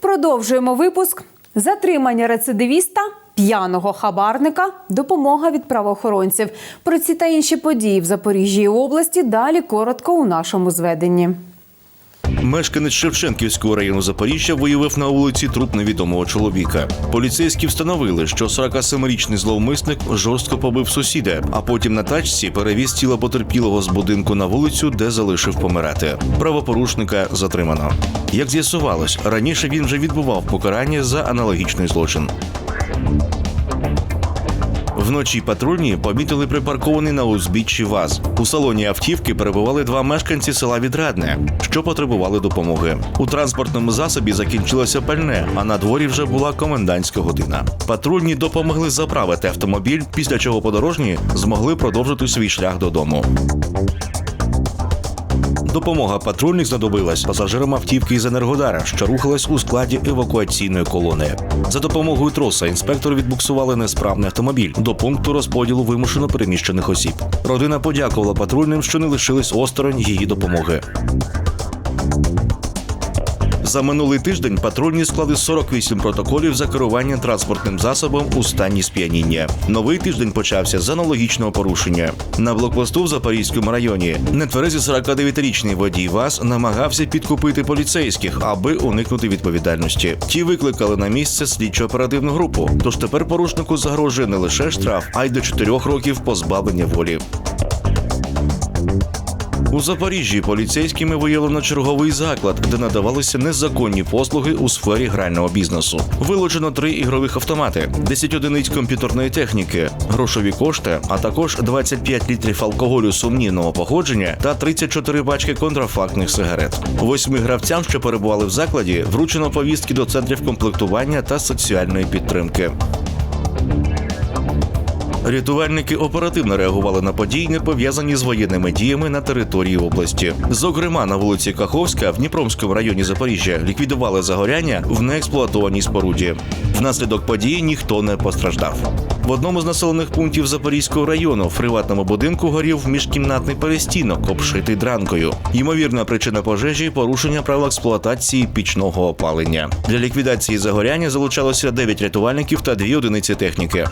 Продовжуємо випуск. Затримання рецидивіста, п'яного хабарника, допомога від правоохоронців. Про ці та інші події в Запоріжжі і області далі коротко у нашому зведенні. Мешканець Шевченківського району Запоріжжя виявив на вулиці труп невідомого чоловіка. Поліцейські встановили, що 47-річний зловмисник жорстко побив сусіда, а потім на тачці перевіз тіло потерпілого з будинку на вулицю, де залишив помирати. Правопорушника затримано. Як з'ясувалось, раніше він вже відбував покарання за аналогічний злочин. Вночі патрульні помітили припаркований на узбіччі ВАЗ. У салоні автівки перебували два мешканці села Відрадне, що потребували допомоги. У транспортному засобі закінчилося пальне, а на дворі вже була комендантська година. Патрульні допомогли заправити автомобіль, після чого подорожні змогли продовжити свій шлях додому. Допомога патрульних знадобилась пасажирам автівки із Енергодара, що рухалась у складі евакуаційної колони. За допомогою троса інспектори відбуксували несправний автомобіль до пункту розподілу вимушено переміщених осіб. Родина подякувала патрульним, що не лишились осторонь її допомоги. За минулий тиждень патрульні склали 48 протоколів за керування транспортним засобом у стані сп'яніння. Новий тиждень почався з аналогічного порушення. На блокпосту в Запорізькому районі нетверезий 49-річний водій ВАЗ намагався підкупити поліцейських, аби уникнути відповідальності. Ті викликали на місце слідчо-оперативну групу. Тож тепер порушнику загрожує не лише штраф, а й до 4 років позбавлення волі. У Запоріжжі поліцейськими виявлено черговий заклад, де надавалися незаконні послуги у сфері грального бізнесу. Вилучено три ігрових автомати, 10 одиниць комп'ютерної техніки, грошові кошти, а також 25 літрів алкоголю сумнівного походження та 34 пачки контрафактних сигарет. Восьми гравцям, що перебували в закладі, вручено повістки до центрів комплектування та соціальної підтримки. Рятувальники оперативно реагували на події, не пов'язані з воєнними діями на території області. Зокрема, на вулиці Каховська в Дніпромському районі Запоріжжя ліквідували загоряння в неексплуатованій споруді. Внаслідок події ніхто не постраждав. В одному з населених пунктів Запорізького району в приватному будинку горів міжкімнатний перестінок, обшитий дранкою. Ймовірна причина пожежі порушення правил експлуатації пічного опалення. Для ліквідації загоряння залучалося 9 рятувальників та 2 одиниці техніки.